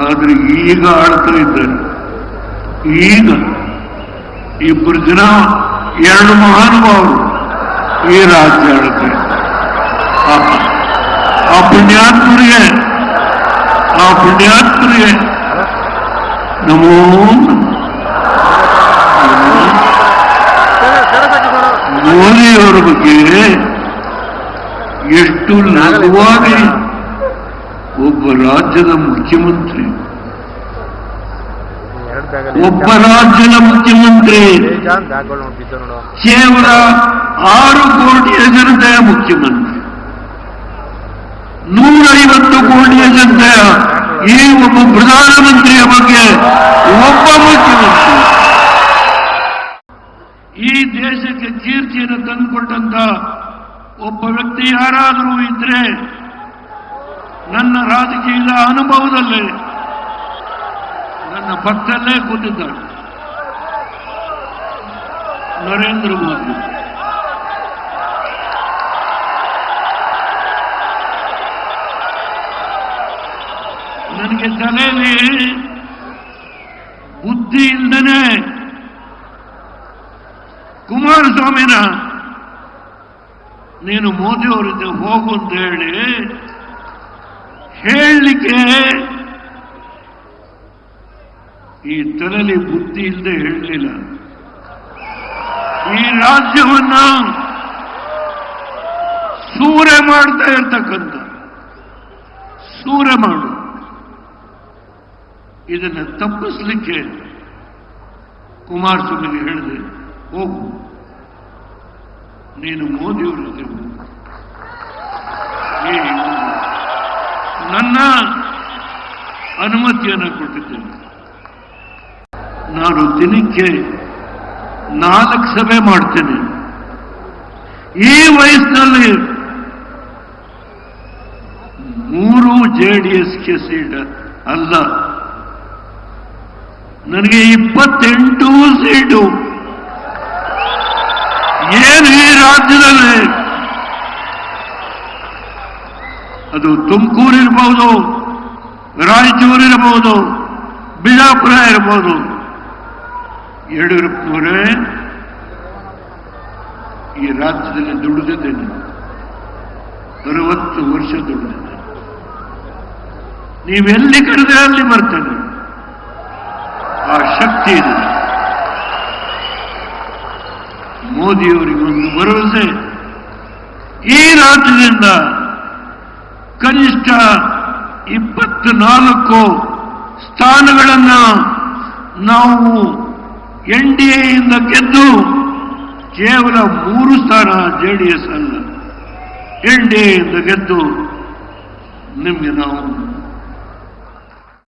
ಆದ್ರೆ ಈಗ ಆಳ್ತಾ ಇದ್ದಾರೆ ಈಗ ಇಬ್ಬರು ಜನ, ಎರಡು ಮಹಾನುಭಾವರು ಈ ರಾಜ್ಯ ಆಳ್ತಾರೆ. ಪಾಪ ಆ ಪುಣ್ಯಾತ್ಮರಿಗೆ ಆ ಪುಣ್ಯಾತ್ಮರಿಗೆ ನಮೋ ಮೋದಿಯವರ ಬಗ್ಗೆ ಎಷ್ಟು ಲಘುವಾಗಿ ಒಬ್ಬ ರಾಜ್ಯದ ಮುಖ್ಯಮಂತ್ರಿ. ಒಬ್ಬ ರಾಜ್ಯದ ಮುಖ್ಯಮಂತ್ರಿ. ಕೇವಲ ಆರು ಕೋಟಿಯ ಜನತೆಯ ಮುಖ್ಯಮಂತ್ರಿ. ನೂರೈವತ್ತು ಕೋಟಿಯ ಜನತೆಯ ಈ ಒಬ್ಬ ಪ್ರಧಾನಮಂತ್ರಿಯ ಬಗ್ಗೆ ಒಬ್ಬ ಮುಖ್ಯಮಂತ್ರಿ. ಈ ದೇಶಕ್ಕೆ ಕೀರ್ತಿಯನ್ನು ತಂದುಕೊಟ್ಟಂತ ಒಬ್ಬ ವ್ಯಕ್ತಿ ಯಾರಾದರೂ ಇದ್ರೆ ನನ್ನ ರಾಜಕೀಯದ ಅನುಭವದಲ್ಲಿ ನನ್ನ ಪಕ್ಕದಲ್ಲೇ ಕೂತಿದ್ದಾರೆ. ನರೇಂದ್ರ ಮೋದಿ. ನನಗೆ ತಲೆಯಲ್ಲಿ ಬುದ್ಧಿಯಿಂದನೇ ಕುಮಾರಸ್ವಾಮಿನ, ನೀನು ಮೋದಿ ಅವರಿಂದ ಹೋಗು ಅಂತ ಹೇಳಿ ಹೇಳಲಿಕ್ಕೆ ಈ ತಲೆಯಲ್ಲಿ ಬುದ್ಧಿ ಇಲ್ಲದೆ ಹೇಳಲಿಲ್ಲ. ಈ ರಾಜ್ಯವನ್ನ ಸೂರೆ ಮಾಡ್ತಾ ಇರ್ತಕ್ಕಂಥ, ಸೂರೆ ಮಾಡು. ಇದನ್ನು ತಪ್ಪಿಸ್ಲಿಕ್ಕೆ ಕುಮಾರಸ್ವಾಮಿಗೆ ಹೇಳಿದೆ, ಹೋಗು. ನೀನು ಮೋದಿಯವರ ಜೊತೆ ಹೋಗು. ಈ ನನ್ನ ಅನುಮತಿಯನ್ನು ಕೊಟ್ಟಿದ್ದೇನೆ. ನಾನು ದಿನಕ್ಕೆ ನಾಲ್ಕು ಸಭೆ ಮಾಡ್ತೇನೆ. ಈ ವಯಸ್ಸಿನಲ್ಲಿ ಮೂರು ಜೆ ಡಿ ಎಸ್ಗೆ ಸೀಟ್ ಅಲ್ಲ. ನನಗೆ ಇಪ್ಪತ್ತೆಂಟು ಸೀಟು. ಏನು ಈ ರಾಜ್ಯದಲ್ಲಿ ಅದು ತುಮಕೂರಿರ್ಬೋದು ರಾಯಚೂರಿರಬಹುದು ಬಿಜಾಪುರ ಇರಬಹುದು ಯಡಿಯೂರಪ್ಪನವರೇ ಈ ರಾಜ್ಯದಲ್ಲಿ ದುಡಿದಿದ್ದೇನೆ ಅರವತ್ತು ವರ್ಷ ದುಡಿದಿದ್ದೇನೆ ನೀವೆಲ್ಲಿ ಕರೆದ್ರೆ ಅಲ್ಲಿ ಬರ್ತೇನೆ ಆ ಶಕ್ತಿ ಇದೆ. ಮೋದಿಯವರಿಗೊಂದು ಭರವಸೆ. ಈ ರಾಜ್ಯದಿಂದ ಕನಿಷ್ಠ ಇಪ್ಪತ್ನಾಲ್ಕು ಸ್ಥಾನಗಳನ್ನು ನಾವು ಎನ್ ಡಿ ಎಯಿಂದ ಗೆದ್ದು ಕೇವಲ ಮೂರು ಸ್ಥಾನ ಜೆ ಡಿ ಎಸ್ ಅಲ್ಲ. ಎನ್ ಡಿ ಎಯಿಂದ ಗೆದ್ದು ನಿಮಗೆ ನಾವು